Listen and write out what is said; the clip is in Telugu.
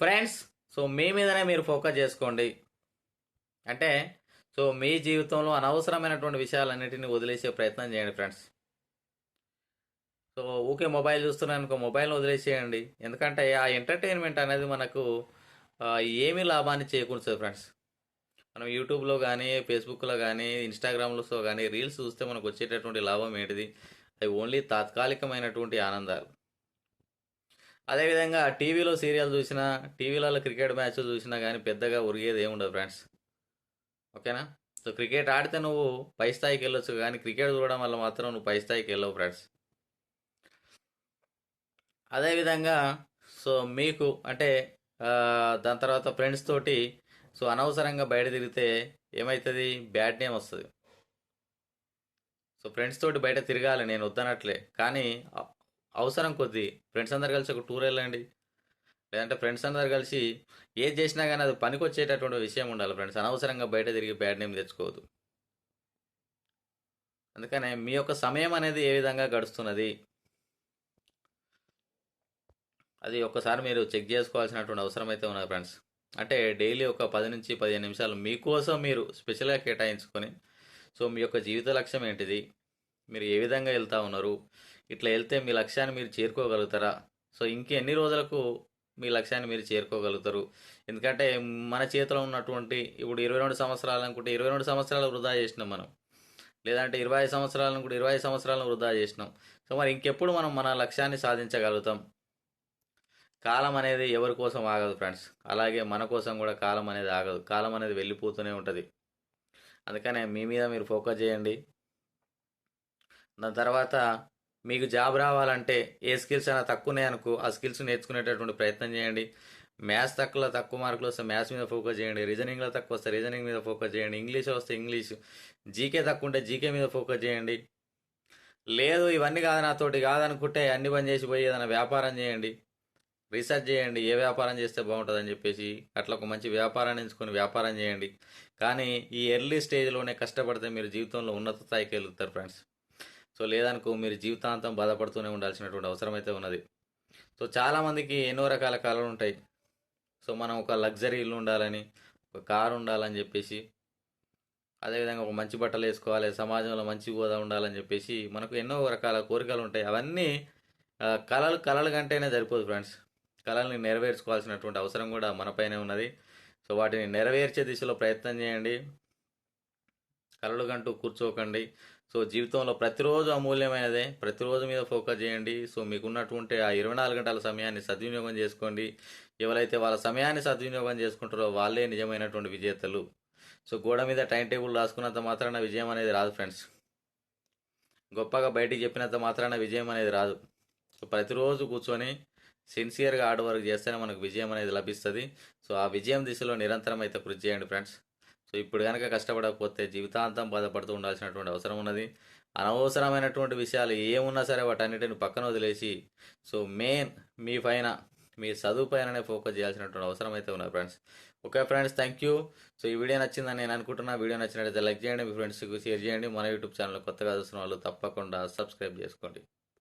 ఫ్రెండ్స్ సో మీ మీదనే మీరు ఫోకస్ చేసుకోండి. అంటే సో మీ జీవితంలో అనవసరమైనటువంటి విషయాలన్నిటిని వదిలేసే ప్రయత్నం చేయండి ఫ్రెండ్స్ సో ఊకే మొబైల్ చూస్తున్నాను అనుకో మొబైల్ వదిలేసేయండి. ఎందుకంటే ఆ ఎంటర్టైన్మెంట్ అనేది మనకు ఏమి ఏమీ లాభాన్ని చేకూరుస్తుంది ఫ్రెండ్స్ మనం యూట్యూబ్లో కానీ ఫేస్బుక్లో కానీ ఇన్స్టాగ్రామ్లో కానీ రీల్స్ చూస్తే మనకు వచ్చేటటువంటి లాభం ఏంటిది? అవి ఓన్లీ తాత్కాలికమైనటువంటి ఆనందాలు. అదేవిధంగా టీవీలో సీరియల్ చూసినా టీవీలలో క్రికెట్ మ్యాచ్ చూసినా కానీ పెద్దగా ఉరిగేది ఏముండదు ఫ్రెండ్స్. ఓకేనా? సో క్రికెట్ ఆడితే నువ్వు పై స్థాయికి వెళ్ళొచ్చు కానీ క్రికెట్ చూడడం వల్ల మాత్రం నువ్వు పై స్థాయికి వెళ్ళవు ఫ్రెండ్స్. అదేవిధంగా సో మీకు అంటే దాని తర్వాత ఫ్రెండ్స్ తోటి సో అనవసరంగా బయట తిరిగితే ఏమవుతుంది బ్యాడ్ నేమ్ వస్తుంది. సో ఫ్రెండ్స్ తోటి బయట తిరగాలి నేను వద్దనట్లే. కానీ అవసరం కొద్దీ. ఫ్రెండ్స్ అందరు కలిసి ఒక టూర్ వెళ్ళండి. లేదంటే ఫ్రెండ్స్ అందరు కలిసి ఏది చేసినా కానీ అది పనికొచ్చేటటువంటి విషయం ఉండాలి ఫ్రెండ్స్ అనవసరంగా బయట తిరిగి బ్యాడ్ నేమ్ తెచ్చుకోవద్దు. అందుకనే మీ యొక్క సమయం అనేది ఏ విధంగా గడుస్తున్నది? అది ఒక్కసారి మీరు చెక్ చేసుకోవాల్సినటువంటి అవసరం అయితే ఉన్నది ఫ్రెండ్స్ అంటే డైలీ ఒక పది నుంచి పదిహేను నిమిషాలు మీకోసం మీరు స్పెషల్గా కేటాయించుకొని సో మీ యొక్క జీవిత లక్ష్యం ఏంటిది? మీరు ఏ విధంగా వెళ్తా ఉన్నారు? ఇట్లా వెళ్తే మీ లక్ష్యాన్ని మీరు చేరుకోగలుగుతారా? సో ఇంకెన్ని రోజులకు మీ లక్ష్యాన్ని మీరు చేరుకోగలుగుతారు? ఎందుకంటే మన చేతిలో ఉన్నటువంటి ఇప్పుడు ఇరవై రెండు సంవత్సరాలు అనుకుంటే ఇరవై రెండు సంవత్సరాలు వృధా చేసినాం మనం. లేదంటే ఇరవై ఐదు సంవత్సరాలు అనుకుంటే ఇరవై ఐదు సంవత్సరాలను వృధా చేసినాం. సో మరి ఇంకెప్పుడు మనం మన లక్ష్యాన్ని సాధించగలుగుతాం? కాలం అనేది ఎవరి కోసం ఆగదు ఫ్రెండ్స్. అలాగే మన కోసం కూడా కాలం అనేది ఆగదు. కాలం అనేది వెళ్ళిపోతూనే ఉంటుంది. అందుకనే మీ మీద మీరు ఫోకస్ చేయండి. దాని తర్వాత మీకు జాబ్ రావాలంటే ఏ స్కిల్స్ అయినా తక్కువనే అనుకో ఆ స్కిల్స్ నేర్చుకునేటటువంటి ప్రయత్నం చేయండి. మ్యాథ్స్ తక్కువ తక్కువ మార్కులు వస్తే మ్యాథ్స్ మీద ఫోకస్ చేయండి. రీజనింగ్లో తక్కువ వస్తే రీజనింగ్ మీద ఫోకస్ చేయండి. ఇంగ్లీష్ వస్తే ఇంగ్లీష్. జీకే తక్కువ ఉంటే జీకే మీద ఫోకస్ చేయండి. లేదు ఇవన్నీ కాదు నాతోటి కాదనుకుంటే అన్ని పని చేసి పోయి ఏదైనా వ్యాపారం చేయండి. రీసెర్చ్ చేయండి ఏ వ్యాపారం చేస్తే బాగుంటుందని చెప్పేసి అట్లా ఒక మంచి వ్యాపారాన్ని ఎంచుకొని వ్యాపారం చేయండి. కానీ ఈ ఎర్లీ స్టేజ్లోనే కష్టపడితే మీరు జీవితంలో ఉన్నత స్థాయికి వెళ్తారు ఫ్రెండ్స్. సో లేదనుకో మీరు జీవితాంతం బాధపడుతూనే ఉండాల్సినటువంటి అవసరం అయితే ఉన్నది. సో చాలామందికి ఎన్నో రకాల కళలు ఉంటాయి. సో మనం ఒక లగ్జరీ ఇల్లు ఉండాలని ఒక కారు ఉండాలని చెప్పేసి అదేవిధంగా ఒక మంచి బట్టలు వేసుకోవాలి సమాజంలో మంచి హోదా ఉండాలని చెప్పేసి మనకు ఎన్నో రకాల కోరికలు ఉంటాయి. అవన్నీ కళలు కళలు కంటేనే సరిపోదు ఫ్రెండ్స్. కళల్ని నెరవేర్చుకోవాల్సినటువంటి అవసరం కూడా మనపైనే ఉన్నది. సో వాటిని నెరవేర్చే దిశలో ప్రయత్నం చేయండి. కళలు కంటూ కూర్చోకండి. సో జీవితంలో ప్రతిరోజు అమూల్యమైనదే. ప్రతిరోజు మీద ఫోకస్ చేయండి. సో మీకున్నటువంటి ఆ ఇరవై నాలుగు గంటల సమయాన్ని సద్వినియోగం చేసుకోండి. ఎవరైతే వాళ్ళ సమయాన్ని సద్వినియోగం చేసుకుంటారో వాళ్ళే నిజమైనటువంటి విజేతలు. సో గోడ మీద టైం టేబుల్ రాసుకున్నంత మాత్రాన విజయం అనేది రాదు ఫ్రెండ్స్. గొప్పగా బయటికి చెప్పినంత మాత్రాన విజయం అనేది రాదు. సో ప్రతిరోజు కూర్చొని సిన్సియర్గా హార్డ్ వర్క్ చేస్తేనే మనకు విజయం అనేది లభిస్తుంది. సో ఆ విజయం దిశలో నిరంతరం అయితే కృషి చేయండి ఫ్రెండ్స్. సో ఇప్పుడు కనుక కష్టపడకపోతే జీవితాంతం బాధపడుతూ ఉండాల్సినటువంటి అవసరం ఉన్నది. అనవసరమైనటువంటి విషయాలు ఏమున్నా సరే వాటన్నిటిని పక్కన వదిలేసి సో మెయిన్ మీ పైన మీ చదువు పైననే ఫోకస్ చేయాల్సినటువంటి అవసరం అయితే ఉన్నది friends. Okay friends thank you. So ఈ వీడియో నచ్చిందని నేను అనుకుంటున్నా. వీడియో నచ్చినట్లయితే లైక్ చేయండి మీ ఫ్రెండ్స్కి షేర్ చేయండి. మన యూట్యూబ్ ఛానల్ కొత్తగా చూస్తున్న వాళ్ళు తప్పకుండా సబ్స్క్రైబ్ చేసుకోండి.